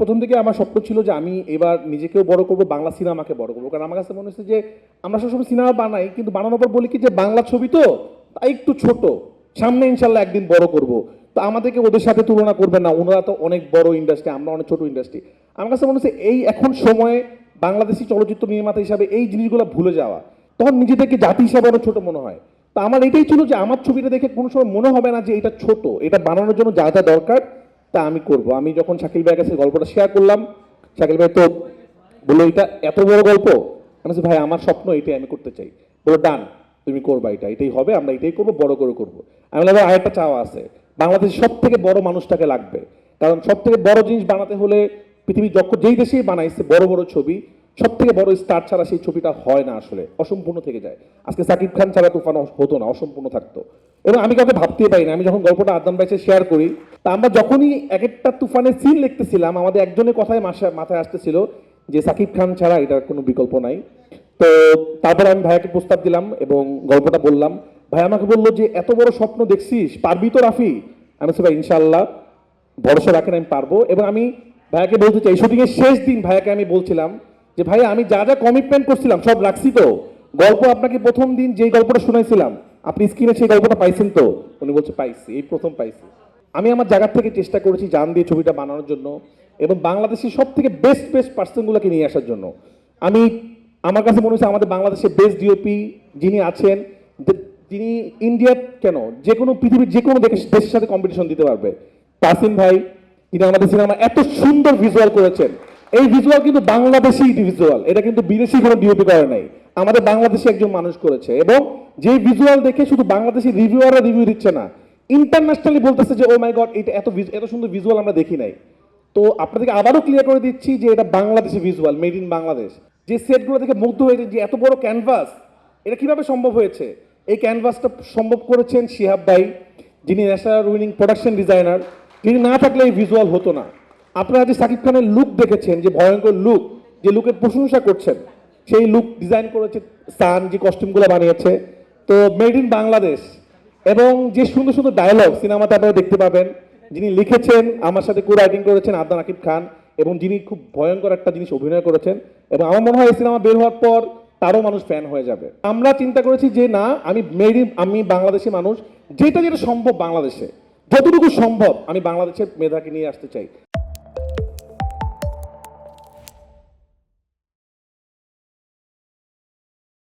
প্রথম থেকে আমার স্বপ্ন ছিল যে আমি এবার নিজেকেও বড় করব, বাংলা সিনেমাকে বড় করব। কারণ আমার কাছে মনে হচ্ছে যে আমরা সবসময় সিনেমা বানাই, কিন্তু বানানোর পর বলি কি যে বাংলা ছবি তো তাই একটু ছোট। সামনে ইনশাল্লাহ একদিন বড় করব। তো আমাদেরকে ওদের সাথে তুলনা করবে না, ওনারা তো অনেক বড় ইন্ডাস্ট্রি আমরা অনেক ছোট ইন্ডাস্ট্রি আমার কাছে মনে হচ্ছে এই এখন সময়ে বাংলাদেশি চলচ্চিত্র নির্মাতা হিসাবে এই জিনিসগুলো ভুলে যাওয়া। তখন নিজেদেরকে জাতি হিসাবে অনেক ছোট মনে হয়। তা আমার এটাই ছিল যে আমার ছবিটা দেখে কোনো সময় মনে হবে না যে এটা ছোট, এটা বানানোর জন্য যা যা দরকার। তা আমি করব। আমি যখন শাকিল ভাইয়ের কাছে গল্পটা শেয়ার করলাম, শাকিল ভাই তো বলল, এটা এত বড় গল্প? আমি ভাই, আমার স্বপ্ন এটাই, আমি করতে চাই। বলল, ডান, তুমি করবা এটা, এটাই হবে, আমরা এটাই করব, বড় করে করব। আমি বললাম আরেকটা চাওয়া আছে। বাংলাদেশের সব থেকে বড় মানুষটাকে লাগবে। কারণ সব থেকে বড় জিনিস বানাতে হলে পৃথিবীর যখন যেই দেশেই বানাইছে বড় বড় ছবি সব থেকে বড় স্টার ছাড়া সেই ছবিটা হয় না আসলে, অসম্পূর্ণ থেকে যায়। আজকে সাকিব খান ছাড়া তুফান হতো না, অসম্পূর্ণ থাকতো। এবং আমি কাউকে ভাবতেই পারি না। আমি যখন গল্পটা আদান বাইসে শেয়ার করি তা আমরা যখনই এক একটা তুফানের সিন লিখতেছিলাম আমাদের একজনের কথাই মাথায় আসতেছিল যে সাকিব খান ছাড়া এটার কোনো বিকল্প নাই। তো তারপর আমি ভাইয়াকে প্রস্তাব দিলাম এবং গল্পটা বললাম। ভাই আমাকে বলল যে এত বড় স্বপ্ন দেখছিস পারবি তো রাফি? আমি বলছি, ভাই ইনশাল্লাহ ভরসা রাখেন আমি পারব। এবং আমি ভাইয়াকে বলতে চাই শুটিং এর শেষ দিন ভাইয়াকে আমি বলছিলাম যে ভাই আমি যা যা কমিটমেন্ট করছিলাম সব রাখছি তো। গল্প আপনাকে প্রথম দিন যেই গল্পটা শুনাইছিলাম আপনি স্ক্রিনে সেই গল্পটা পাইছেন তো? উনি বলছে পাইছি এই প্রথম পাইছি। আমি আমার জায়গার থেকে চেষ্টা করেছি জান দিয়ে ছবিটা বানানোর জন্য এবং বাংলাদেশের সব থেকে বেস্ট বেস্ট পার্সনগুলোকে নিয়ে আসার জন্য। আমি, আমার কাছে মনে হচ্ছে আমাদের বাংলাদেশের বেস্ট ডিওপি যিনি আছেন তিনি যিনি ইন্ডিয়ার কেন? যে কোনো পৃথিবীর যে কোনো দেশের সাথে কম্পিটিশন দিতে পারবে। তাসিম ভাই, তিনি আমাদের সিনেমা এত সুন্দর ভিজুয়াল করেছেন। এই ভিজুয়াল কিন্তু বাংলাদেশি ভিজুয়াল এটা কিন্তু বিদেশি কোনো ডিওপি করে নাই। আমাদের বাংলাদেশি একজন মানুষ করেছে এবং যে ভিজুয়াল দেখে শুধু বাংলাদেশি রিভিউয়াররা রিভিউ দিচ্ছে না ইন্টারন্যাশনালি বলতেছে যে ও মাই গড এটা এত এত সুন্দর ভিজুয়াল আমরা দেখি নাই। তো আপনাদেরকে আবারও ক্লিয়ার করে দিচ্ছি যে, এটা Bangladeshi visual made in Bangladesh. যে সেটগুলো থেকে মুগ্ধ হয়েছে যে এত বড় ক্যানভাস এটা কীভাবে সম্ভব হয়েছে? এই ক্যানভাসটা সম্ভব করেছেন শিহাব ভাই, যিনি ন্যাশনাল উইনিং প্রোডাকশন ডিজাইনার তিনি না থাকলে এই ভিজুয়াল হতো না। আপনারা যে সাকিব খানের লুক দেখেছেন, যে ভয়ঙ্কর লুক যে লুকের প্রশংসা করছেন, সেই লুক ডিজাইন করেছে সান, যে কস্টিউমগুলো বানিয়েছে। তো মেড ইন বাংলাদেশ। এবং যে সুন্দর সুন্দর ডায়লগ সিনেমাতে আপনারা দেখতে পাবেন, যিনি লিখেছেন, আমার সাথে কো রাইটিং করেছেন আদনান আকিব খান, এবং যিনি খুব ভয়ঙ্কর একটা জিনিস অভিনয় করেছেন, এবং আমার মনে হয় এই সিনেমা বের হওয়ার পর তারও মানুষ ফ্যান হয়ে যাবে। আমরা চিন্তা করেছি যে, না, আমি মেরি আমি বাংলাদেশি মানুষ, যেটা যেটা সম্ভব বাংলাদেশে, যতটুকু সম্ভব আমি বাংলাদেশের মেধাকে নিয়ে আসতে চাই।